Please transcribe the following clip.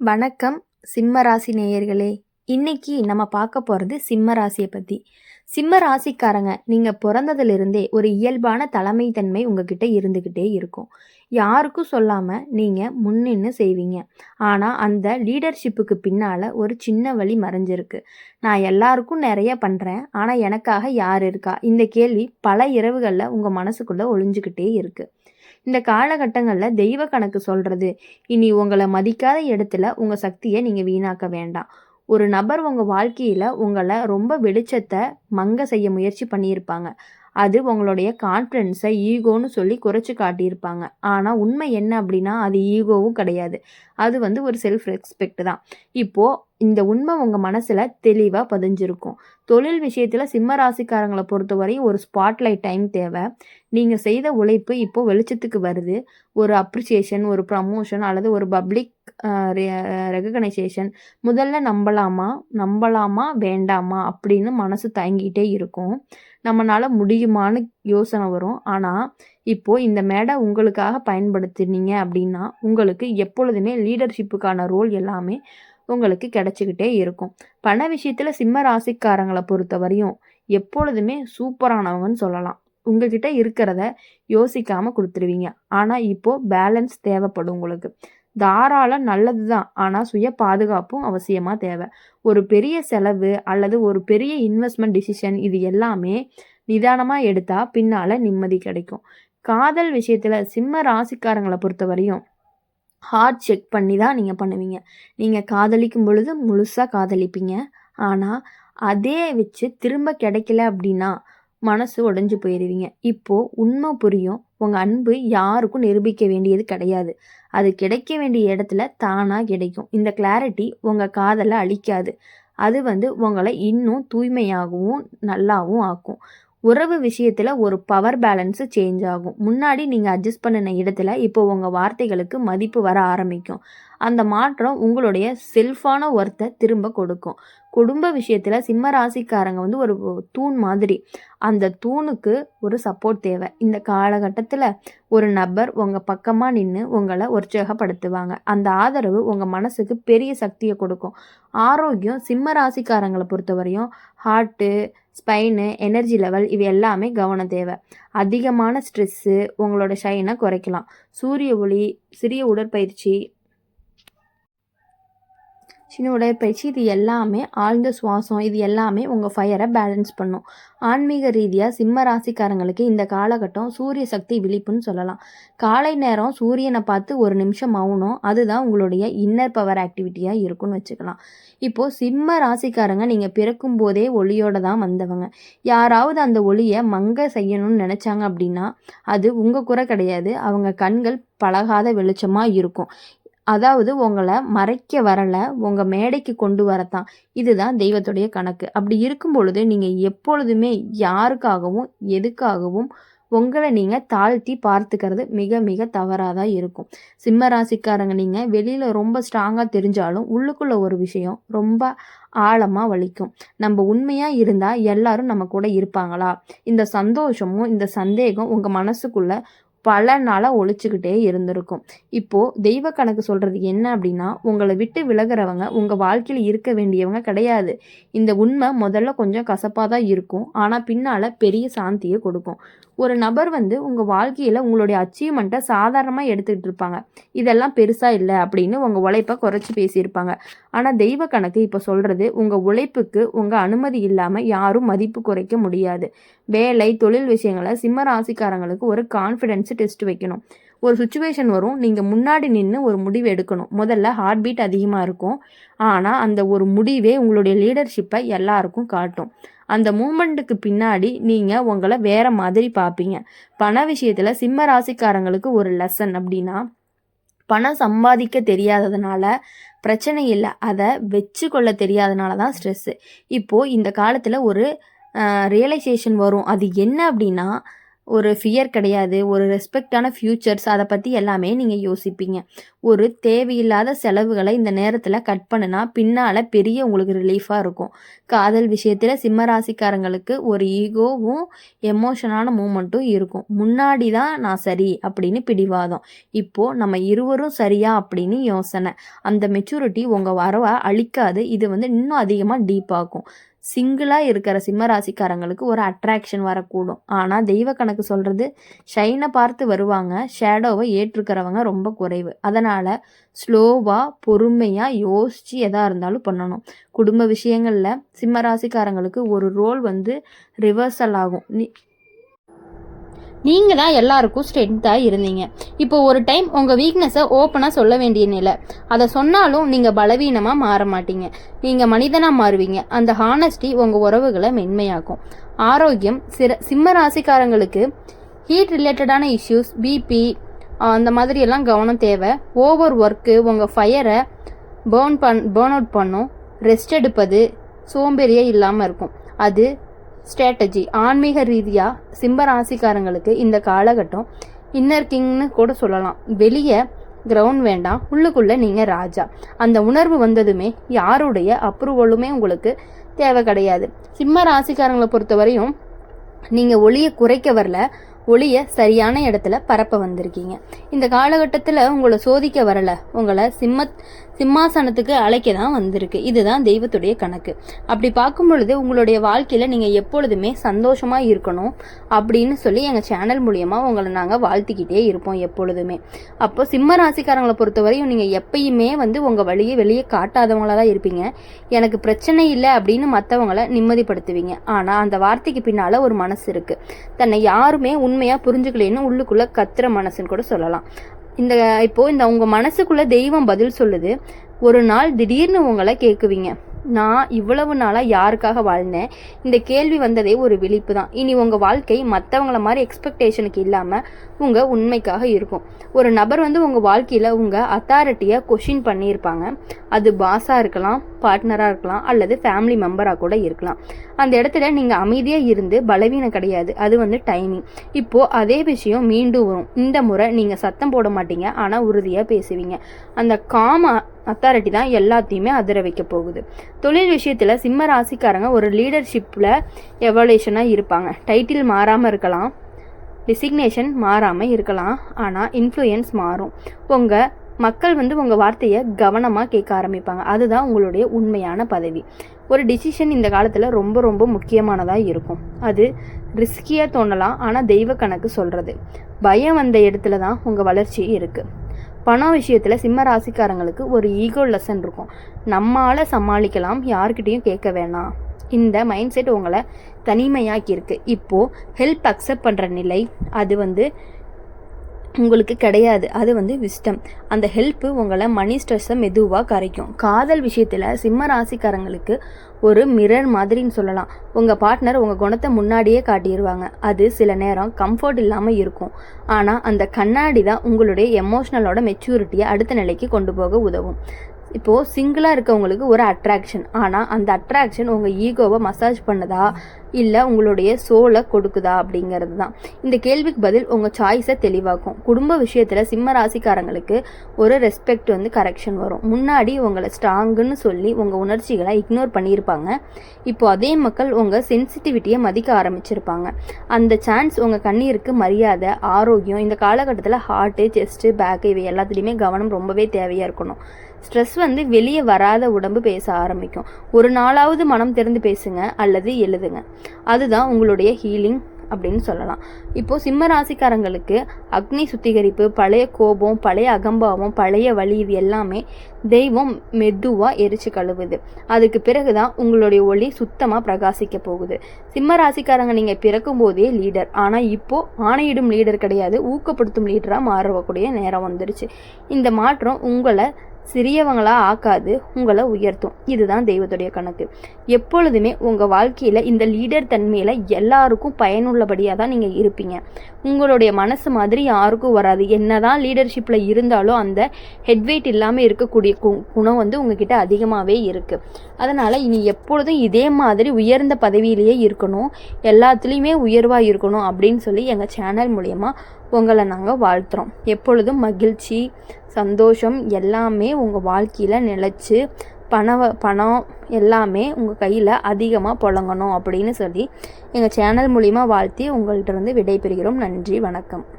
வணக்கம் சிம்ம ராசி நேயர்களே. இன்னைக்கு நம்ம பார்க்க போகிறது சிம்ம ராசியை பற்றி சிம்ம ராசிக்காரங்க நீங்கள் பிறந்ததிலிருந்தே ஒரு இயல்பான தலைமைத்தன்மை உங்ககிட்ட இருந்துக்கிட்டே இருக்கும். யாருக்கும் சொல்லாமல் நீங்கள் முன்னின்னு செய்வீங்க. ஆனால் அந்த லீடர்ஷிப்புக்கு பின்னால் ஒரு சின்ன வழி மறைஞ்சிருக்கு. நான் எல்லாருக்கும் நிறைய பண்ணுறேன் ஆனால் எனக்காக யார் இருக்கா? இந்த கேள்வி பல இரவுகளில் உங்கள் மனசுக்குள்ளே ஒளிஞ்சுக்கிட்டே இருக்குது இந்த காலகட்டங்களில் தெய்வ கணக்கு சொல்கிறது இனி உங்களை மதிக்காத இடத்துல உங்கள் சக்தியை நீங்கள் வீணாக்க வேண்டாம். ஒரு நபர் உங்கள் வாழ்க்கையில் உங்களை ரொம்ப வெளிச்சத்தை மங்க செய்ய முயற்சி பண்ணியிருப்பாங்க. அது உங்களுடைய கான்ஃபிடென்ஸை ஈகோன்னு சொல்லி குறைச்சி காட்டியிருப்பாங்க. ஆனால் உண்மை என்ன அப்படின்னா அது ஈகோவும் கிடையாது. அது வந்து ஒரு செல்ஃப் ரெஸ்பெக்ட் தான். இப்போது இந்த உண்மை உங்கள் மனசில் தெளிவாக பதிஞ்சிருக்கும். தொழில் விஷயத்தில் சிம்ம ராசிக்காரங்களை பொறுத்தவரையும் ஒரு ஸ்பாட்லைட் டைம் தேவை. நீங்கள் செய்த உழைப்பு இப்போ வெளிச்சத்துக்கு வருது. ஒரு அப்ரிசியேஷன் ஒரு ப்ரமோஷன் அல்லது ஒரு பப்ளிக் ரெகனைசேஷன் முதல்ல நம்பலாமா? நம்பலாமா? வேண்டாமா? அப்படின்னு மனசு தயங்கிட்டே இருக்கும். நம்மளால் முடியுமான்னு யோசனை வரும். ஆனால் இப்போது இந்த மேடை உங்களுக்காக பயன்படுத்தினீங்க அப்படின்னா உங்களுக்கு எப்பொழுதுமே லீடர்ஷிப்புக்கான ரோல் எல்லாமே உங்களுக்கு கிடைச்சிக்கிட்டே இருக்கும். பண விஷயத்தில் சிம்ம ராசிக்காரங்களை பொறுத்த வரையும் எப்பொழுதுமே சூப்பரானவங்கன்னு சொல்லலாம். உங்ககிட்ட இருக்கிறத யோசிக்காமல் கொடுத்துருவீங்க. ஆனால் இப்போது பேலன்ஸ் தேவைப்படும் உங்களுக்கு. தாராளம் நல்லது தான் ஆனால் சுய பாதுகாப்பும் அவசியமாக தேவை. ஒரு பெரிய செலவு அல்லது ஒரு பெரிய இன்வெஸ்ட்மெண்ட் டிசிஷன் இது எல்லாமே நிதானமாக எடுத்தால் பின்னால் நிம்மதி கிடைக்கும். காதல் விஷயத்தில் சிம்ம ராசிக்காரங்களை பொறுத்த வரையும் ஹார்ட் செக் பண்ணி தான் நீங்கள் பண்ணுவீங்க. நீங்கள் காதலிக்கும் பொழுது முழுசாக காதலிப்பீங்க. ஆனால் அதே வச்சு திரும்ப கிடைக்கல அப்படின்னா மனசு உடஞ்சி போயிடுவீங்க இப்போது உண்மை புரியும். உங்கள் அன்பு யாருக்கும் நிரூபிக்க வேண்டியது கிடையாது. அது கிடைக்க வேண்டிய இடத்துல தானாக கிடைக்கும். இந்த கிளாரிட்டி உங்கள் காதலை அழிக்காது. அது வந்து உங்களை இன்னும் தூய்மையாகவும் நல்லாவும் ஆக்கும். உறவு விஷயத்தில் ஒரு பவர் பேலன்ஸு சேஞ்ச் ஆகும். முன்னாடி நீங்கள் அட்ஜஸ்ட் பண்ணின இடத்துல இப்போ உங்கள் வார்த்தைகளுக்கு மதிப்பு வர ஆரம்பிக்கும். அந்த மாற்றம் உங்களுடைய செல்ஃபான ஒர்த்தை திரும்ப கொடுக்கும். குடும்ப விஷயத்தில் சிம்ம ராசிக்காரங்க வந்து ஒரு தூண் மாதிரி. அந்த தூணுக்கு ஒரு சப்போர்ட் தேவை. இந்த காலகட்டத்தில் ஒரு நபர் உங்கள் பக்கமாக நின்று உங்களை உற்சாகப்படுத்துவாங்க. அந்த ஆதரவு உங்கள் மனசுக்கு பெரிய சக்தியை கொடுக்கும். ஆரோக்கியம் சிம்ம ராசிக்காரங்களை பொறுத்தவரையும் ஹார்ட்டு ஸ்பைனு எனர்ஜி லெவல் இது எல்லாமே கவனம் தேவை. அதிகமான ஸ்ட்ரெஸ்ஸு உங்களோட ஷைனை குறைக்கலாம். சூரிய ஒளி சிறிய உடற்பயிற்சி சின்ன உடற்பயிற்சி இது எல்லாமே ஆழ்ந்த சுவாசம் இது எல்லாமே உங்கள் ஃபயரை பேலன்ஸ் பண்ணும். ஆன்மீக ரீதியாக சிம்ம ராசிக்காரங்களுக்கு இந்த காலகட்டம் சூரிய சக்தி விழிப்புன்னு சொல்லலாம். காலை நேரம் சூரியனை பார்த்து ஒரு நிமிஷம் மௌனம் அதுதான் உங்களுடைய இன்னர் பவர் ஆக்டிவிட்டியாக இருக்குன்னு வச்சுக்கலாம். இப்போது சிம்ம ராசிக்காரங்க நீங்கள் பிறக்கும் போதே ஒளியோடு தான் வந்தவங்க. யாராவது அந்த ஒளியை மங்க செய்யணும்னு நினச்சாங்க அப்படின்னா அது உங்கள் குறை கிடையாது. அவங்க கண்கள் பழகாத வெளிச்சமாக இருக்கும். அதாவது உங்களை மறைக்க வரலை உங்கள் மேடைக்கு கொண்டு வரத்தான். இதுதான் தெய்வத்துடைய கணக்கு. அப்படி இருக்கும் பொழுது நீங்கள் எப்பொழுதுமே யாருக்காகவும் எதுக்காகவும் உங்களை நீங்கள் தாழ்த்தி பார்த்துக்கிறது மிக மிக தவறாக தான் இருக்கும். சிம்ம ராசிக்காரங்க நீங்கள் வெளியில் ரொம்ப ஸ்ட்ராங்காக தெரிஞ்சாலும் உள்ளுக்குள்ளே ஒரு விஷயம் ரொம்ப ஆழமாக வலிக்கும். நம்ம உண்மையாக இருந்தால் எல்லாரும் நம்ம கூட இருப்பாங்களா? இந்த சந்தோஷமும் இந்த சந்தேகம் உங்கள் மனசுக்குள்ளே பல நாளாக ஒழிச்சுக்கிட்டே இருந்திருக்கும். இப்போது தெய்வ கணக்கு சொல்கிறது என்ன அப்படின்னா உங்களை விட்டு விலகிறவங்க உங்கள் வாழ்க்கையில் இருக்க வேண்டியவங்க கிடையாது. இந்த உண்மை முதல்ல கொஞ்சம் கசப்பாக தான் இருக்கும். ஆனால் பின்னால் பெரிய சாந்தியை கொடுக்கும். ஒரு நபர் வந்து உங்கள் வாழ்க்கையில் உங்களுடைய அச்சீவ்மெண்ட்டை சாதாரணமாக எடுத்துக்கிட்டு இருப்பாங்க. இதெல்லாம் பெருசாக இல்லை அப்படின்னு உங்கள் உழைப்பை குறைச்சி பேசியிருப்பாங்க. ஆனால் தெய்வ கணக்கு இப்போ சொல்கிறது உங்கள் உழைப்புக்கு உங்கள் அனுமதி இல்லாமல் யாரும் மதிப்பு குறைக்க முடியாது. வேலை தொழில் விஷயங்களை சிம்ம ராசிக்காரங்களுக்கு ஒரு கான்ஃபிடென்ஸ் டெஸ்ட் வைக்கணும். ஒரு சுச்சுவேஷன் வரும் நீங்கள் முன்னாடி நின்று ஒரு முடிவு எடுக்கணும். முதல்ல ஹார்ட் பீட் அதிகமாக இருக்கும். ஆனால் அந்த ஒரு முடிவே உங்களுடைய லீடர்ஷிப்பை எல்லாருக்கும் காட்டும். அந்த மூமெண்ட்டுக்கு பின்னாடி நீங்கள் உங்களை வேறு மாதிரி பார்ப்பீங்க பண விஷயத்தில் சிம்ம ராசிக்காரங்களுக்கு ஒரு லெசன் அப்படின்னா பணம் சம்பாதிக்க தெரியாததுனால பிரச்சனை இல்லை. அதை வச்சு கொள்ள தெரியாதனால தான் ஸ்ட்ரெஸ்ஸு இப்போது இந்த காலத்தில் ஒரு ரியலைசேஷன் வரும். அது என்ன அப்படின்னா ஒரு ஃபியர் கிடையாது ஒரு ரெஸ்பெக்டான ஃப்யூச்சர்ஸ் அதை பற்றி எல்லாமே நீங்கள் யோசிப்பீங்க. ஒரு தேவையில்லாத செலவுகளை இந்த நேரத்தில் கட் பண்ணுனா பின்னால் பெரிய உங்களுக்கு ரிலீஃபாக இருக்கும். காதல் விஷயத்தில் சிம்மராசிக்காரங்களுக்கு ஒரு ஈகோவும் எமோஷனான மூமெண்ட்டும் இருக்கும். முன்னாடி தான் நான் சரி அப்படின்னு பிடிவாதம். இப்போது நம்ம இருவரும் சரியா அப்படின்னு யோசனை. அந்த மெச்சூரிட்டி உங்கள் வரவை அழிக்காது. இது வந்து இன்னும் அதிகமாக டீப்பாகும் சிங்கிளாக இருக்கிற சிம்ம ராசிக்காரங்களுக்கு ஒரு அட்ராக்ஷன் வரக்கூடும். ஆனால் தெய்வ கணக்கு சொல்கிறது ஷைனை பார்த்து வருவாங்க ஷேடோவை ஏற்றுக்கிறவங்க ரொம்ப குறைவு. அதனால் ஸ்லோவாக பொறுமையாக யோசித்து எதாக இருந்தாலும் பண்ணணும். குடும்ப விஷயங்களில் சிம்ம ராசிக்காரங்களுக்கு ஒரு ரோல் வந்து ரிவர்சல் ஆகும். நீ நீங்கள் தான் எல்லாருக்கும் ஸ்ட்ரென்த்தாக இருந்தீங்க. இப்போ ஒரு டைம் உங்கள் வீக்னஸை ஓப்பனாக சொல்ல வேண்டிய நிலை. அதை சொன்னாலும் நீங்கள் பலவீனமாக மாற மாட்டீங்க. நீங்கள் மனிதனாக மாறுவீங்க. அந்த ஹானஸ்டி உங்கள் உறவுகளை மென்மையாக்கும். ஆரோக்கியம் சிற சிம்ம ராசிக்காரங்களுக்கு ஹீட் ரிலேட்டடான இஷ்யூஸ் பிபி அந்த மாதிரி எல்லாம் கவனம் தேவை. ஓவர் ஒர்க்கு உங்கள் ஃபயரை பேர்ன் பண் பேர்ன் அவுட் பண்ணும். ரெஸ்ட் எடுப்பது சோம்பேறியே இல்லாமல் இருக்கும். அது ஸ்ட்ராட்டஜி ஆன்மீக ரீதியாக சிம்ம ராசிக்காரங்களுக்கு இந்த காலகட்டம் இன்னர் கிங்னு கூட சொல்லலாம். வெளியே கிரவுண்ட் வேண்டாம். உள்ளுக்குள்ளே நீங்கள் ராஜா. அந்த உணர்வு வந்ததுமே யாருடைய அப்ரூவலுமே உங்களுக்கு தேவை கிடையாது. சிம்ம ராசிக்காரங்களை பொறுத்தவரையும் நீங்கள் ஒளியை குறைக்க வரல. ஒளியை சரியான இடத்துல பரப்ப வந்திருக்கீங்க. இந்த காலகட்டத்தில் உங்களை சோதிக்க வரல. உங்களை சிம்ம சிம்மாசனத்துக்கு அழைக்க தான் வந்திருக்கு. இதுதான் தெய்வத்துடைய கணக்கு. அப்படி பார்க்கும் பொழுது உங்களுடைய வாழ்க்கையில் நீங்கள் எப்பொழுதுமே சந்தோஷமாக இருக்கணும் அப்படின்னு சொல்லி எங்கள் சேனல் மூலியமாக உங்களை நாங்கள் வாழ்த்திக்கிட்டே இருப்போம் எப்பொழுதுமே. அப்போ சிம்ம ராசிக்காரங்களை பொறுத்தவரையும் நீங்கள் எப்பயுமே வந்து உங்கள் வழியை வெளியே காட்டாதவங்களாக தான் இருப்பீங்க. எனக்கு பிரச்சனை இல்லை அப்படின்னு மற்றவங்கள நிம்மதிப்படுத்துவீங்க. ஆனால் அந்த வார்த்தைக்கு பின்னால் ஒரு மனசு இருக்குது தன்னை யாருமே உண்மையாக புரிஞ்சுக்கலேன்னு உள்ளுக்குள்ளே கத்துற மனசுன்னு கூட சொல்லலாம். இந்த இப்போது இந்த உங்கள் மனசுக்குள்ளே தெய்வம் பதில் சொல்லுது. ஒரு நாள் திடீர்னு உங்களை கேட்குவீங்க நான் இவ்வளவு நாளாக யாருக்காக வாழ்ந்தேன்? இந்த கேள்வி வந்ததே ஒரு விழிப்பு தான். இனி உங்கள் வாழ்க்கை மற்றவங்கள மாதிரி எக்ஸ்பெக்டேஷனுக்கு இல்லாமல் உங்கள் உண்மைக்காக இருக்கும். ஒரு நபர் வந்து உங்கள் வாழ்க்கையில் உங்கள் அத்தாரிட்டியை கொஷின் பண்ணியிருப்பாங்க. அது பாஸாக இருக்கலாம் பார்ட்னராக இருக்கலாம் அல்லது ஃபேமிலி மெம்பராக கூட இருக்கலாம். அந்த இடத்துல நீங்கள் அமைதியாக இருந்து பலவீனம் கிடையாது. அது வந்து டைமிங் இப்போது அதே விஷயம் மீண்டும் வரும். இந்த முறை நீங்கள் சத்தம் போட மாட்டீங்க ஆனால் உறுதியாக பேசுவீங்க. அந்த காம அத்தாரிட்டி தான் எல்லாத்தையுமே அதிர வைக்க போகுது. தொழில் விஷயத்தில் சிம்ம ராசிக்காரங்க ஒரு லீடர்ஷிப்பில் எவல்யூஷனாக இருப்பாங்க. டைட்டில் மாறாமல் இருக்கலாம் டிசிக்னேஷன் மாறாமல் இருக்கலாம் ஆனால் இன்ஃப்ளூயன்ஸ் மாறும். உங்கள் மக்கள் வந்து உங்கள் வார்த்தையை கவனமாக கேட்க ஆரம்பிப்பாங்க. அதுதான் உங்களுடைய உண்மையான பதவி. ஒரு டிசிஷன் இந்த காலத்தில் ரொம்ப ரொம்ப முக்கியமானதாக இருக்கும். அது ரிஸ்கியாக தோணலாம் ஆனால் தெய்வ கணக்கு சொல்கிறது பயம் வந்த இடத்துல தான் உங்கள் வளர்ச்சி இருக்குது பணம் விஷயத்தில் சிம்ம ராசிக்காரங்களுக்கு ஒரு ஈகோ லெசன் இருக்கும். நம்மால் சமாளிக்கலாம் யார்கிட்டையும் கேட்க வேணாம். இந்த மைண்ட் செட் உங்களை தனிமையாக்கியிருக்கு. இப்போது ஹெல்ப் அக்செப்ட் பண்ணுற நிலை அது வந்து உங்களுக்கு கிடையாது. அது வந்து விஸ்டம் அந்த ஹெல்ப்பு உங்களை மணி ஸ்ட்ரெஸ்ஸை மெதுவாக கரைக்கும். காதல் விஷயத்தில் சிம்ம ராசிக்காரங்களுக்கு ஒரு மிரர் மாதிரின்னு சொல்லலாம். உங்கள் பார்ட்னர் உங்கள் குணத்தை முன்னாடியே காட்டிடுவாங்க அது சில நேரம் கம்ஃபர்ட் இல்லாமல் இருக்கும். ஆனால் அந்த கண்ணாடி தான் உங்களுடைய எமோஷ்னலோட மெச்சூரிட்டியை அடுத்த நிலைக்கு கொண்டு போக உதவும். இப்போது சிங்கிளாக இருக்கவங்களுக்கு ஒரு அட்ராக்ஷன் ஆனால் அந்த அட்ராக்ஷன் உங்கள் ஈகோவை மசாஜ் பண்ணுதா? இல்லை உங்களுடைய சோலை கொடுக்குதா அப்படிங்கிறது தான் இந்த கேள்விக்கு பதில் உங்கள் சாய்ஸை தெளிவாக்கும். குடும்ப விஷயத்தில் சிம்ம ராசிக்காரங்களுக்கு ஒரு ரெஸ்பெக்ட் வந்து கரெக்ஷன் வரும். முன்னாடி உங்களை ஸ்ட்ராங்குன்னு சொல்லி உங்கள் உணர்ச்சிகளை இக்னோர் பண்ணியிருப்பாங்க. இப்போ அதே மக்கள் உங்கள் சென்சிட்டிவிட்டியை மதிக்க ஆரம்பிச்சிருப்பாங்க. அந்த சான்ஸ் உங்கள் கண்ணீருக்கு மரியாதை ஆரோக்கியம் இந்த காலகட்டத்தில் ஹார்ட்டு செஸ்ட்டு பேக்கு இவை எல்லாத்துலேயுமே கவனம் ரொம்பவே தேவையாக இருக்கணும். ஸ்ட்ரெஸ் வந்து வெளியே வராத உடம்பு பேச ஆரம்பிக்கும். ஒரு நாளாவது மனம் திறந்து பேசுங்க அல்லது எழுதுங்க. அதுதான் உங்களுடைய ஹீலிங் அப்படின்னு சொல்லலாம். இப்போது சிம்ம ராசிக்காரங்களுக்கு அக்னி சுத்திகரிப்பு பழைய கோபம் பழைய அகம்பாவம் பழைய வழி இது எல்லாமே தெய்வம் மெதுவாக எரிச்சு கழுவுது. அதுக்கு பிறகு தான் உங்களுடைய ஒளி சுத்தமாக பிரகாசிக்க போகுது. சிம்ம ராசிக்காரங்க நீங்கள் பிறக்கும் போதே லீடர் ஆனால் இப்போது ஆணையிடும் லீடர் கிடையாது. ஊக்கப்படுத்தும் லீடராக மாறக்கூடிய நேரம் வந்துருச்சு. இந்த மாற்றம் உங்களை சிறியவங்களா ஆக்காது உங்களை உயர்த்தும். இதுதான் தெய்வத்துடைய கணக்கு. எப்பொழுதுமே உங்கள் வாழ்க்கையில் இந்த லீடர் தன்மையில் எல்லாருக்கும் பயனுள்ளபடியாக தான் நீங்கள் இருப்பீங்க. உங்களுடைய மனசு மாதிரி யாருக்கும் வராது. என்னதான் லீடர்ஷிப்பில் இருந்தாலும் அந்த ஹெட்வெயிட் இல்லாமல் இருக்கக்கூடிய கு குணம் வந்து உங்ககிட்ட அதிகமாகவே இருக்குது அதனால் இனி எப்பொழுதும் இதே மாதிரி உயர்ந்த பதவியிலேயே இருக்கணும். எல்லாத்துலேயுமே உயர்வாக இருக்கணும் அப்படின்னு சொல்லி எங்கள் சேனல் மூலயமா உங்களை நாங்கள் வாழ்த்துறோம். எப்பொழுதும் மகிழ்ச்சி சந்தோஷம் எல்லாமே உங்கள் வாழ்க்கையில் நிலச்சி பணவ பணம் எல்லாமே உங்கள் கையில் அதிகமாக புழங்கணும் அப்படின்னு சொல்லி எங்கள் சேனல் மூலிமா வாழ்த்தி உங்கள்கிட்ட இருந்து விடைபெறுகிறோம். நன்றி வணக்கம்.